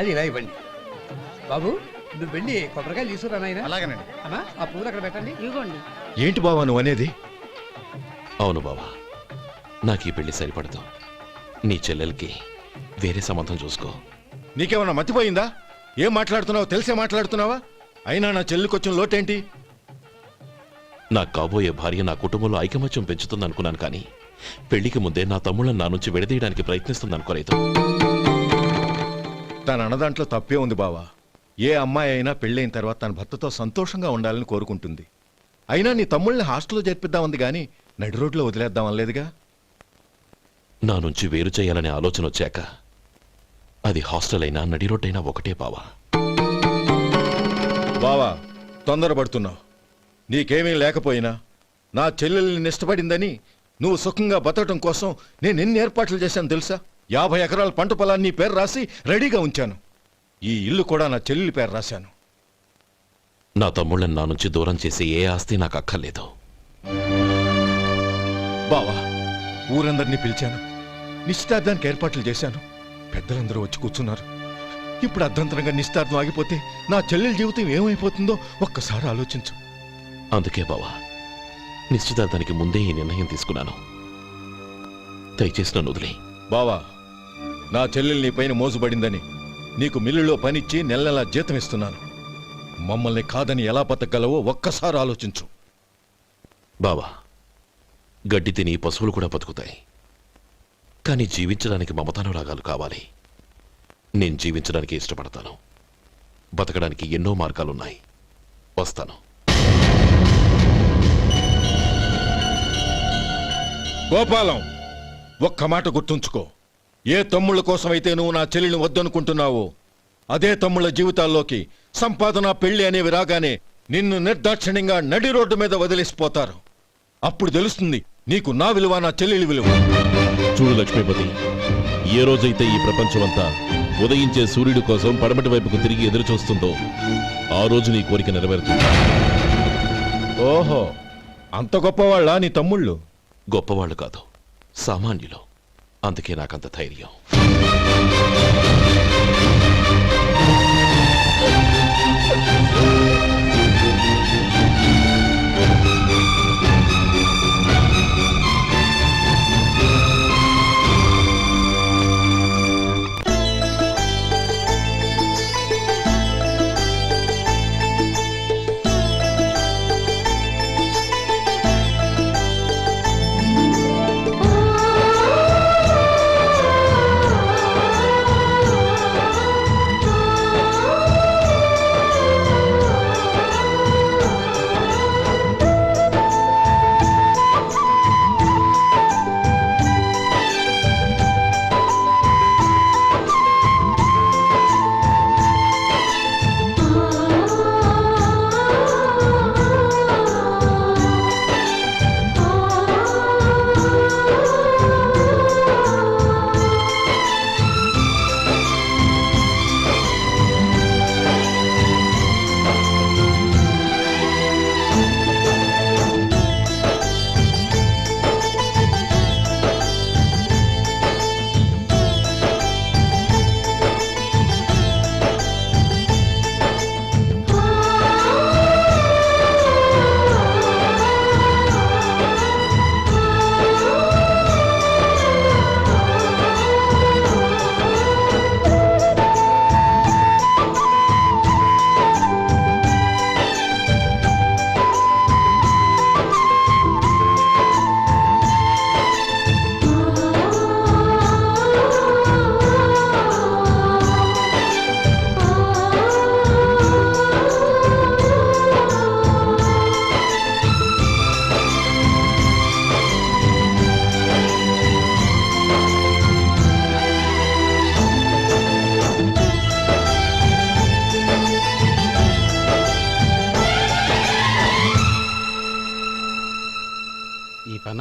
అది ఇలా ఇవ్వండి. బాబు నువ్వు వెళ్ళి కొబ్బరికాయలు తీసుకురా నాయన. అలాగేనండి. అమ్మా ఆ పూలు అక్కడ పెట్టండి. ఇవ్వండి. ఏంటి బావా నువ్వు అనేది? అవును బావా. నాకు ఈ పెళ్ళి సరిపడదు. నీ చెల్లెలకి వేరే సంబంధం చూసుకో. నీకేమన్నా మతిపోయిందా? ఏం మాట్లాడుతున్నావో? తెలిసే మాట్లాడుతున్నావా? అయినా నా చెల్లికొచ్చిన లోటేంటి? నా కాబోయే భార్య నా కుటుంబంలో ఐకమత్యం పెంచుతుంది అనుకున్నాను కానీ పెళ్ళికి ముందే నా తమ్ముళ్ళని నా నుంచి విడదీయడానికి ప్రయత్నిస్తుంది అనుకోలేదు తన అన్నదాంట్లో తప్పే ఉంది బావా. ఏ అమ్మాయి అయినా పెళ్ళైన తర్వాత తన భర్తతో సంతోషంగా ఉండాలని కోరుకుంటుంది. అయినా నీ తమ్ముళ్ళని హాస్టల్లో చేర్పిద్దామంది కానీ నడి రోడ్లో వదిలేద్దాం అనలేదుగా? నా నుంచి వేరు చేయాలనే ఆలోచన వచ్చాక అది హాస్టల్ అయినా నడి రోడ్డైనా ఒకటే బావా. బావా తొందరపడుతున్నావు. నీకేమీ లేకపోయినా నా చెల్లెల్ని ఇష్టపడిందని నువ్వు సుఖంగా బతకడం కోసం నేను ఎన్ని ఏర్పాట్లు చేశాను తెలుసా? యాభై ఎకరాల పంట పొలాన్ని పేరు రాసి రెడీగా ఉంచాను. ఈ ఇల్లు కూడా నా చెల్లెలి పేరు రాశాను. నా తమ్ముళ్ళని నా నుంచి దూరం చేసే ఏ ఆస్తి నాకు అక్కర్లేదు. బావా ఊరందరినీ పిలిచాను. నిశ్చితార్థానికి ఏర్పాట్లు చేశాను. పెద్దలందరూ వచ్చి కూర్చున్నారు. ఇప్పుడు అర్ధంతరంగా నిశ్చితార్థం ఆగిపోతే నా చెల్లెల జీవితం ఏమైపోతుందో ఒక్కసారి ఆలోచించు. అందుకే బావా నిశ్చితార్థానికి ముందే ఈ నిర్ణయం తీసుకున్నాను. దయచేసి నన్ను వదిలే బావా నా చెల్లెలు నీ పైన మోసుబడిందని నీకు మిల్లులో పనిచ్చి నెల నెలా జీతం ఇస్తున్నాను. మమ్మల్ని కాదని ఎలా బతకగలవో ఒక్కసారి ఆలోచించు. బావా గడ్డి తిని పశువులు కూడా బతుకుతాయి. కానీ జీవించడానికి మమతానురాగాలు కావాలి. నేను జీవించడానికి ఇష్టపడతాను. బతకడానికి ఎన్నో మార్గాలున్నాయి. వస్తాను. గోపాలం ఒక్క మాట గుర్తుంచుకో. ఏ తమ్ముళ్ళ కోసమైతే నువ్వు నా చెల్లిని వద్దనుకుంటున్నావో అదే తమ్ముళ్ళ జీవితాల్లోకి సంపాదన పెళ్ళి అనేవి రాగానే నిన్ను నిర్దాక్షిణ్యంగా నడి రోడ్డు మీద వదిలేసిపోతారు. అప్పుడు తెలుస్తుంది నీకు నా విలువ నా చెల్లెలి విలువ. చూడు లక్ష్మీపతి ఏ రోజైతే ఈ ప్రపంచమంతా ఉదయించే సూర్యుడి కోసం పడమటి వైపుకు తిరిగి ఎదురు చూస్తుందో ఆ రోజు నీ కోరిక నెరవేరుతుంది. ఓహో అంత గొప్పవాళ్ళ నీ తమ్ముళ్ళు? గొప్పవాళ్ళు కాదు సామాన్యులు. అందుకే నాకంత ధైర్యం.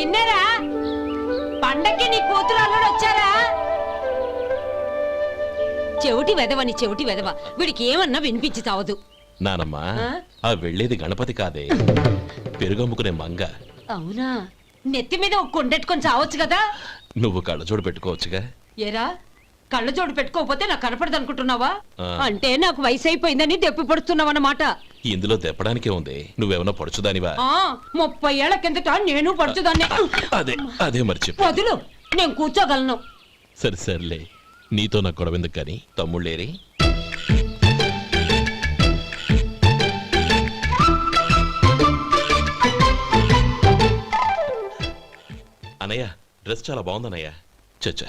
నిన్నేరా? పండక్కి నీ కూతురు అల్లుడు వచ్చారా? చెవిటి వెదవని చెవిటి వెదవ వీడికి ఏమన్నా వినిపించి చావదు నానమ్మా ఆ? ఆ వెళ్ళేది గణపతి కాదే. పెరుగమ్ముకునే మంగ. అవునా? నెత్తి మీద ఒక కొండెట్టుకొని చావచ్చు కదా? నువ్వు కళ్ళజోడు పెట్టుకోవచ్చుగా. ఏరా కళ్ళ జోడు పెట్టుకోకపోతే నాకు కనపడదు అనుకుంటున్నావా. అంటే నాకు వయసు అయిపోయిందని దెప్పి పడుతున్నావు అన్నమాట ఇందులో తెప్పడానికే ఉంది. నువ్వేమన్నా పడుచుదానివా? ఆ, ముప్పై ఏళ్ళ కిందట నేను పడుతుందాన్ని అదే అదే మరి చెప్పు. వదులు నేను కూర్చోగలను. సరే సర్లే. నీతో నాకు గొడవ ఎందుకు కానీ? తమ్ముళ్ళేరి అనయ్య డ్రెస్ చాలా బాగుందన్నయ్య. చచ్చా.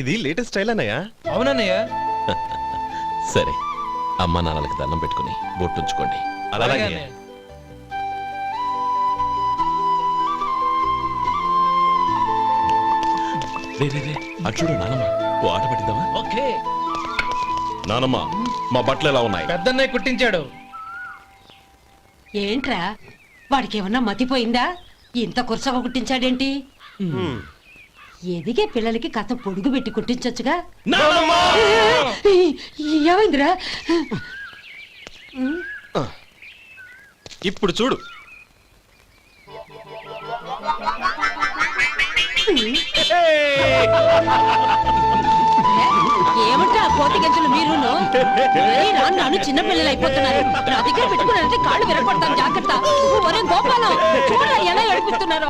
ఇది లేటెస్ట్ స్టైల్ అన్నయ్య. అవునన్నయ్య. సరే అమ్మ నాన్నలకి దండం పెట్టుకుని బొట్టుంచుకోండి అలాగే. రే నానమ్మ ఓ ఆట పట్టిద్దామా? ఓకే. నానమ్మ మా బట్టలు ఎలా ఉన్నాయి? పెద్దన్నయ్య కుట్టించాడు. ఏంట్రా వాడికి ఏమన్నా మతిపోయిందా? ఇంత కురసగా కుట్టించాడేంటి? ఎదిగే పిల్లలకి కథ పొడుగు పెట్టి కుట్టించొచ్చుగా? ఏమైందిరా? ఇప్పుడు చూడు. ఏమంటే ఆ కోతి గంజలు మీరును? నన్ను చిన్న పిల్లలు అయిపోతున్నారు. నా దగ్గర పెట్టుకున్నారంటే కాళ్ళు విరగొడతాను జాగ్రత్త. ఒరే గోపాలం ఎలా ఏడిపిస్తున్నారో.